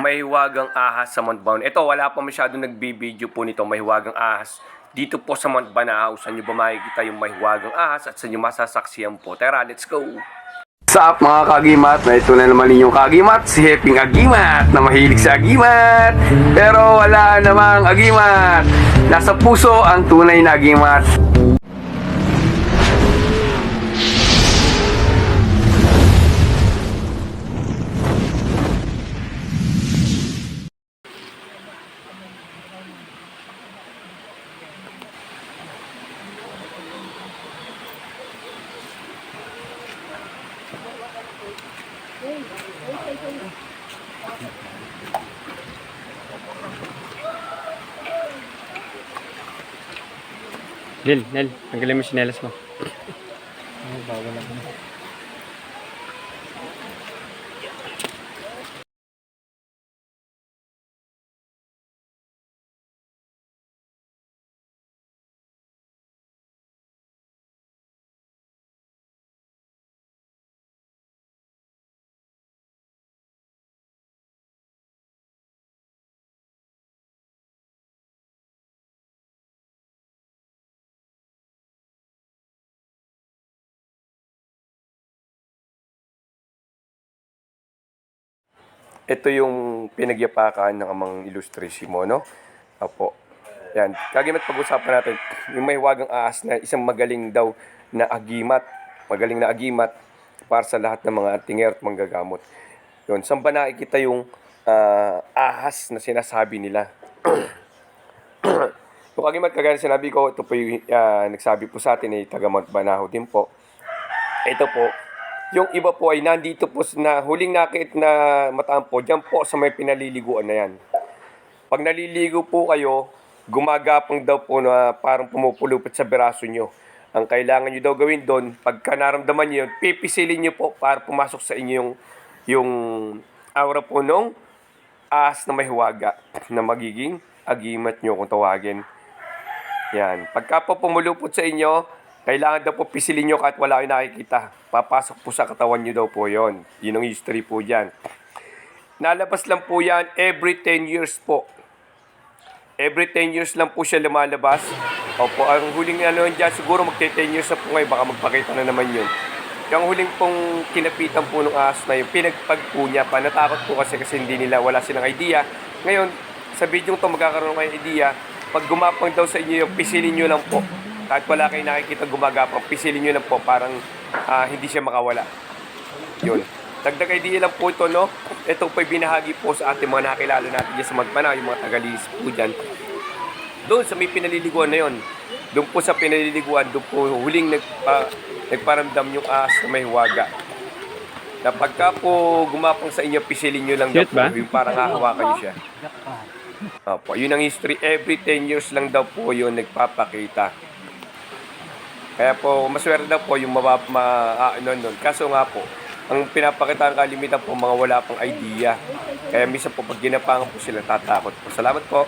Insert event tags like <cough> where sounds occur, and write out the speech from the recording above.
mahiwagang ahas sa Mount Baon. Ito, wala pa masyado nagbibideo po nito, mahiwagang ahas. Dito po sa Mount Banao, saan nyo ba makikita yung mahiwagang ahas at saan nyo masasaksiyan po. Tara, let's go! What's up mga kagimat? Na ito na naman ninyong kagimat, si Heping Agimat na mahilig sa agimat. Pero wala namang agimat. Nasa puso ang tunay na agimat. Lil, Nel, tanggalin mo yung sinelas mo. Ito yung pinagyapakan ng amang ilustrisimo, no? Opo. Yan. Kagimat pag-usapan natin, yung mahiwagang ahas na isang magaling daw na agimat. Magaling na agimat para sa lahat ng mga tinger at manggagamot. Yun. Saan ba nakikita yung ah, ahas na sinasabi nila? <clears throat> Yung kagimat, kagaya sinabi ko, ito po yung ah, nagsabi po sa atin, eh, taga Banahaw din po. Ito po, yung iba po ay nandito po na huling nakit na mataan po, dyan po sa may pinaliliguan na yan. Pag naliligo po kayo, gumagapang daw po na parang pumupulupit sa beraso nyo. Ang kailangan nyo daw gawin doon, pagka naramdaman nyo yun, pipisilin nyo po para pumasok sa inyo yung, yung aura po nung ahas na may huwaga na magiging agimat nyo kung tawagin. Yan. Pagka po pumulupot sa inyo, kailangan daw po pisilin nyo kahit wala kayo nakikita. Papasok po sa katawan nyo daw po yon. Yun ang history po dyan. Nalabas lang po yan every 10 years po. Every 10 years lang po siya lumalabas. Opo, ang huling ano dyan, siguro magte 10 years na po ngayon, baka magpakita na naman yun. Yung huling pong kinapitan po ng ahas na yun, pinagpag po niya pa. Natakot po kasi kasi hindi nila, wala silang idea. Ngayon, sa video to magkakaroon kayo idea, pag gumapang daw sa inyo yung pisilin nyo lang po. Kahit wala kayo nakikita gumagapang, pisilin nyo lang po, parang ah, hindi siya makawala. Yun. Dagdag idea lang po ito, no? Ito po'y binahagi po sa ating mga nakilala natin dyan sa Magmana, yung mga tagalis po dyan. Doon sa may pinaliliguan na yon. Doon po sa pinaliliguan, doon po huling nagpa, nagparamdam yung ahas na may huwaga. Na pagka po gumapang sa inyo, pisilin nyo lang daw Cute po, yung parang hahawakan nyo siya. Opo, yun ang history. Every 10 years lang daw po yun nagpapakita. Kaya po, maswerte daw po yung mabab, ma, ah, ano, nun. Kaso nga po, ang pinapakita ng kalimitan po, mga wala pang idea. Kaya misa po, pag ginapangan po sila, tatakot po. Salamat po.